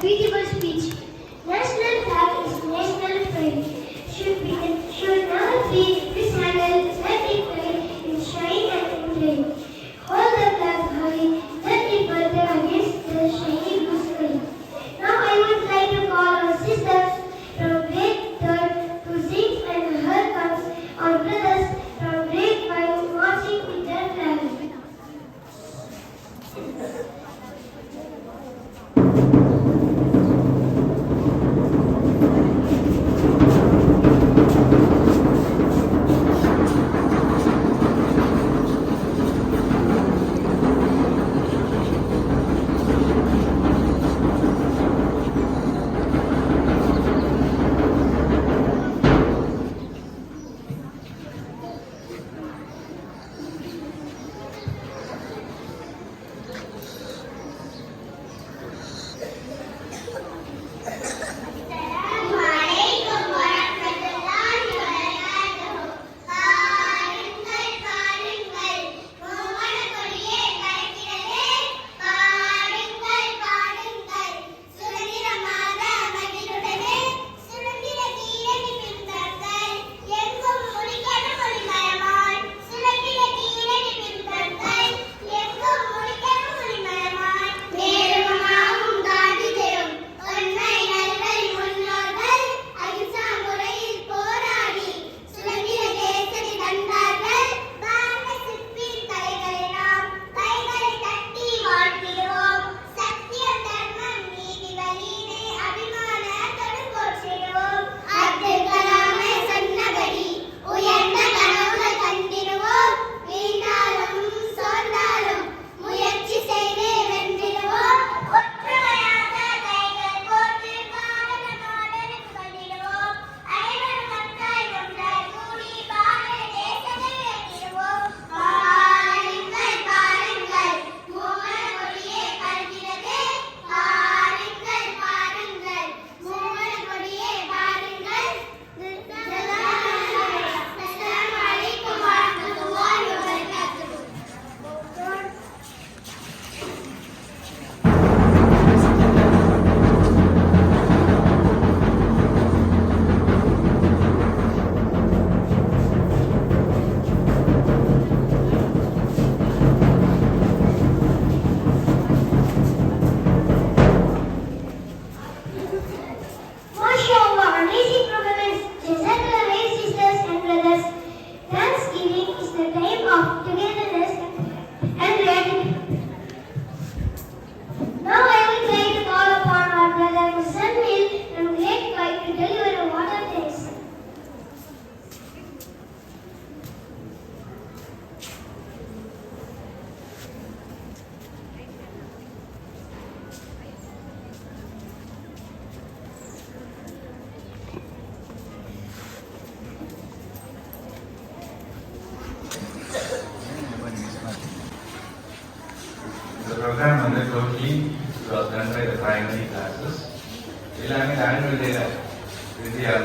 Ты его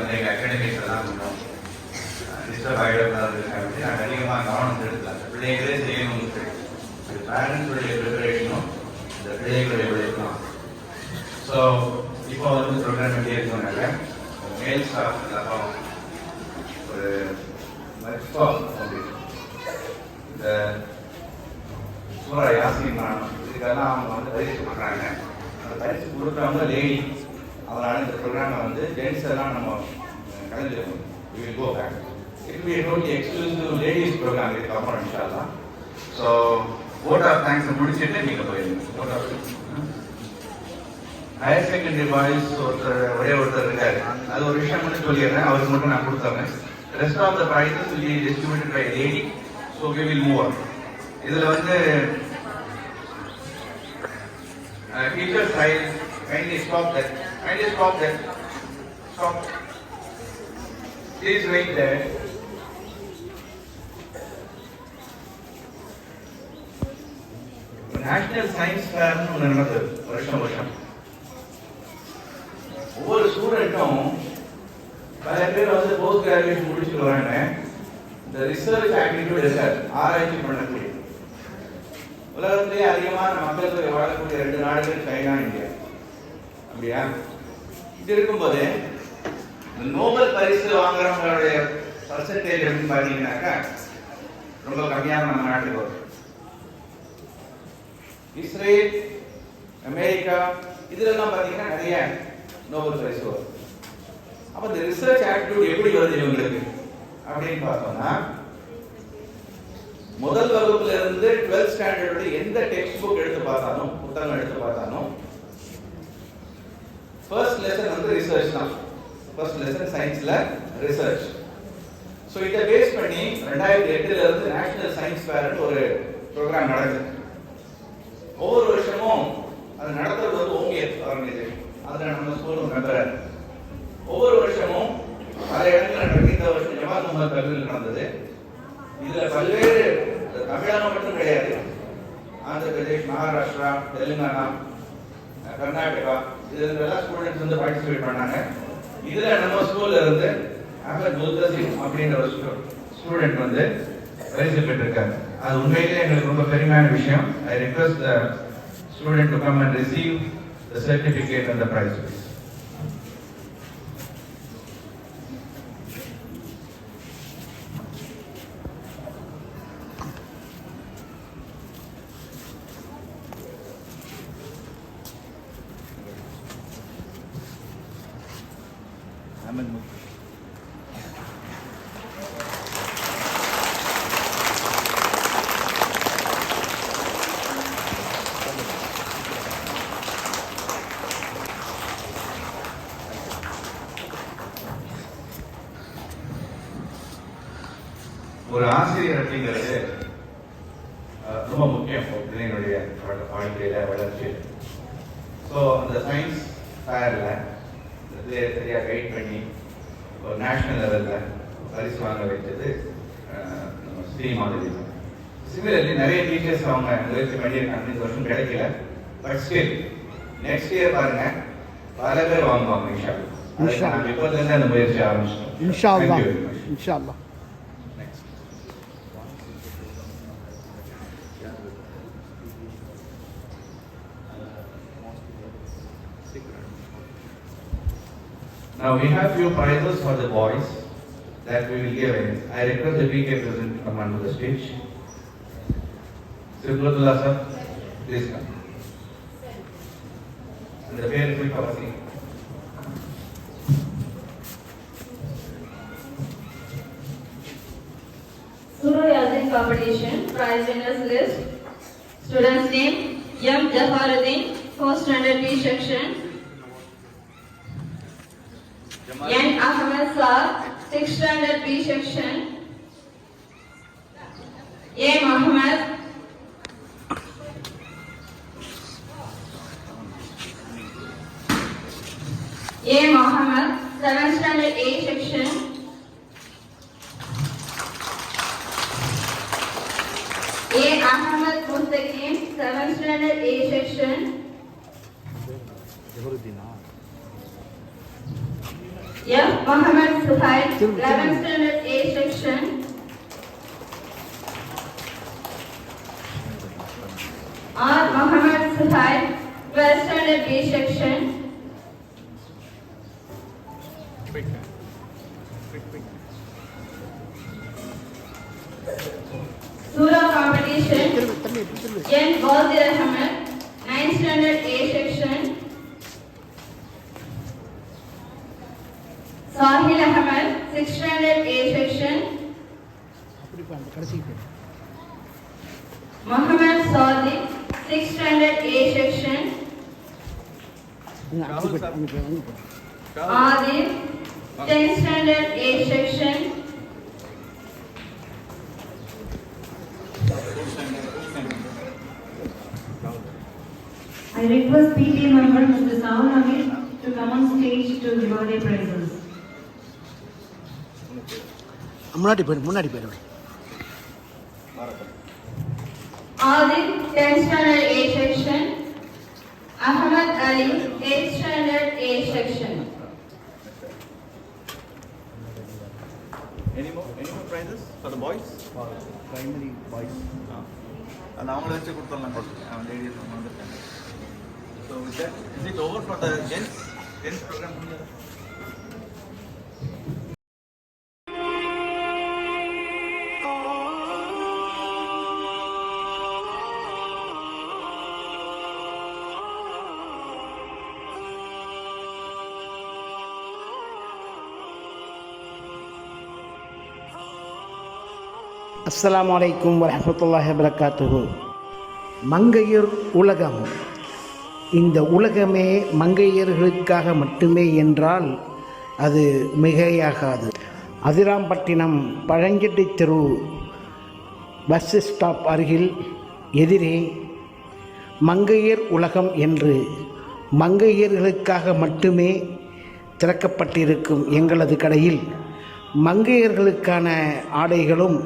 India வந்து எங்கள் academics எல்லாம் கொஞ்சம் டிஸ்டர்ப் ஆகிடக்கூடாது அப்படின்னு நாங்கள் அதிகமாக கவனம் செலுத்தலாம் அந்த பிள்ளைகளே செய்யணும்னு சொல்லி இது பேரண்ட்ஸுடைய ப்ரிப்பரேஷனும் இந்த பிள்ளைகளுடைய உழைப்பும். ஸோ இப்போ வந்து ப்ரோக்ராம் எப்படி இருக்குனாங்க மேல் ஸ்டாஃப் எல்லாரும் ஒரு மருத்துவம் இந்த சூரா யாசின் மானம் இதுக்கெல்லாம் அவங்க வந்து பயிற்சி பண்ணுறாங்க அந்த பயிற்சி கொடுக்குறவங்க லேடி அதனால இந்த ப்ரோக்ராமை வந்து எல்லாம் நம்ம கலந்துருக்கோம் we will go back it be totally exclusive ladies program இதுக்கப்புறம் இன்ஷால்லாம் ஸோ ஓட் ஆஃப் தேங்க்ஸ் முடிச்சுட்டு நீங்கள் போயிருங்க vote of higher secondary boys ஒருத்தர் ஒரே ஒருத்தர் இருக்காரு. அது ஒரு விஷயம் மட்டும் சொல்லிடுறேன். அவருக்கு மட்டும் நான் கொடுத்துறேன். Rest of the prizes will be distributed by lady so we will move இதுல வந்து teacher side kindly stop that kindly stop there. Stop. Please wait there. National science ஃபேர்னு ஒன்று நடந்தது வருஷம் வருஷம் ஒவ்வொரு ஸ்டூடெண்ட்டும் பல பேர் வந்து போஸ்ட் கிராஜுவேஷன் முடிச்சுட்டு வராங்க இந்த ரிசர்ச் ஆக்டிவிட்டி இருக்காது ஆராய்ச்சி பண்ணக்கூடிய உலகத்திலேயே அதிகமான மக்கள் தொகை வாழக்கூடிய ரெண்டு நாடுகள் சைனா இந்தியா அப்படியா இது இருக்கும்போது இந்த நோபல் பரிசு வாங்குறவங்களுடைய பர்சன்டேஜ் அப்படின்னு பார்த்தீங்கன்னாக்கா ரொம்ப கம்மியாக நம்ம நாட்டுக்கு வரும். இஸ்ரேல் அமெரிக்கா இதுலெல்லாம் பார்த்தீங்கன்னா நிறைய நோபல் பரிசு வரும். அப்போ இந்த ரிசர்ச் ஆக்டிவிட்டி எப்படி வருது இவங்களுக்கு? அப்படின்னு பார்த்தோம்னா முதல் வகுப்புல இருந்து டுவெல்த் ஸ்டாண்டர்ட் எந்த டெக்ஸ்ட் புக் எடுத்து பார்த்தாலும் புத்தகம் எடுத்து பார்த்தாலும் ஃபர்ஸ்ட் லெசன் வந்து ரிசர்ச் தான். ஃபர்ஸ்ட் லெசன் சயின்ஸ்ல ரிசர்ச் ஸோ இதை பேஸ் பண்ணி ரெண்டாயிரத்தி எட்டுல இருந்து நேஷனல் சயின்ஸ் ஃபேர்னு ஒரு ப்ரோக்ராம் நடக்குது. ஒவ்வொரு வருஷமும் அது நடத்துறது வந்து ஓமியர் ஆர்கனைசேஷன் அதில் நம்ம ஸ்கூலும் மெம்பர் ஒவ்வொரு வருஷமும் பல இடங்கள் நடக்குது இந்த வருஷம் ஜமாத் முகமது கல்லூரியில் நடந்தது. இதில் பல்வேறு தமிழகம் மட்டும் கிடையாது. ஆந்திர பிரதேஷ் மகாராஷ்டிரா தெலுங்கானா கர்நாடகா இதில் எல்லாம் ஸ்டூடெண்ட்ஸ் வந்து பார்ட்டிசிபேட் பண்ணாங்க. இதில் நம்ம ஸ்கூல்ல இருந்து அகமது முல்தசிம் அப்படின்ற ஒரு ஸ்டூடெண்ட் வந்து பரிசு பெற்றிருக்காரு அது உண்மையிலேயே எங்களுக்கு ரொம்ப பெருமையான விஷயம். I request the student to come and receive the certificate and the prize ஒரு ஆசிரியர் அப்படிங்கிறது ரொம்ப முக்கியம் பிள்ளைங்களுடைய வாழ்க்கையில வளர்ச்சியில் ஸோ அந்த சயின்ஸ் ஃபேரில் சரியாக கைட் பண்ணி ஒரு நேஷனல் லெவலில் பரிசு வாங்க வைத்தது நம்ம ஸ்ரீ மாதிரி சிமிலர்லி நிறைய டீச்சர்ஸ் அவங்க முயற்சி பண்ணியிருக்காங்க இந்த வருஷம் கிடைக்கல. பட் ஸ்டில் நெக்ஸ்ட் இயர் பாருங்க பல பேர் வாங்குவாங்க இன்ஷா இன்ஷா நம்ம இப்போதுலேருந்து அந்த முயற்சி ஆரம்பிச்சிட்டோம். இன்ஷா. இன்ஷா Now we have few prizes for the boys that we will give. in. I request the PK president to come onto the stage. Sibulullah sir, please come. And the parents will seat. Surah competition, prize winners list. Students name, M. Jafaruddin, 4th standard B section. Saad, 6th standard B section. A. Mohammed. A. Mohammed, 7th standard A section. A. Ahmed Mustaqim, 7th standard A section. F. Mohammed Suhail, 11th standard A section. R. Mohammed Suhail, 12th standard B section. Mohammed Sadiq, 6th standard A section. Adil, 10th standard A section. I request PTA member Mr. Saul Hamid to come on stage to give out their prizes. முன்னாடி போயிடு முன்னாடி போயிடு Adil, 10th standard A section. Ahmad Ali, 8th standard A section. Any more, any more prizes for the boys? Primary boys Ah. அது அவங்கள வச்சு கொடுத்துடலாம் அவன் ladies வந்துருக்காங்க so with that is it over for the gents gents program அஸ்லாம் வலைக்கும் வரமத்துல்லாஹ் வரகாத்துகு மங்கையர் உலகம். இந்த உலகமே மங்கையர்களுக்காக மட்டுமே என்றால் அது மிகையாகாது. அதிராம்பட்டினம் பழஞ்செட்டி தெரு பஸ் ஸ்டாப் அருகில் எதிரே மங்கையர் உலகம் என்று மங்கையர்களுக்காக மட்டுமே திறக்கப்பட்டிருக்கும் எங்களது கடையில் மங்கையர்களுக்கான ஆடைகளும்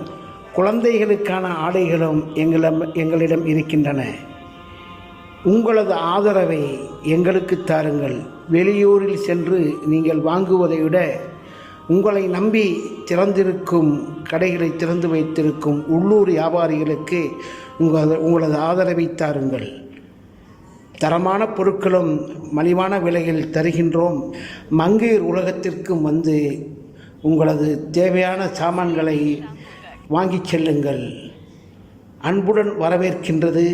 குழந்தைகளுக்கான ஆடைகளும் எங்களிடம் எங்களிடம் இருக்கின்றன. உங்களது ஆதரவை எங்களுக்கு தாருங்கள். வெளியூரில் சென்று நீங்கள் வாங்குவதை விட உங்களை நம்பி திறந்திருக்கும் கடைகளை திறந்து வைத்திருக்கும் உள்ளூர் வியாபாரிகளுக்கு உங்கள் உங்களது ஆதரவை தாருங்கள். தரமான பொருட்களும் மலிவான விலையில் தருகின்றோம். மங்கையர் உலகத்திற்கும் வந்து உங்களது தேவையான சாமான்களை வாங்கிச் செல்லுங்கள். அன்புடன் வரவேற்கின்றது.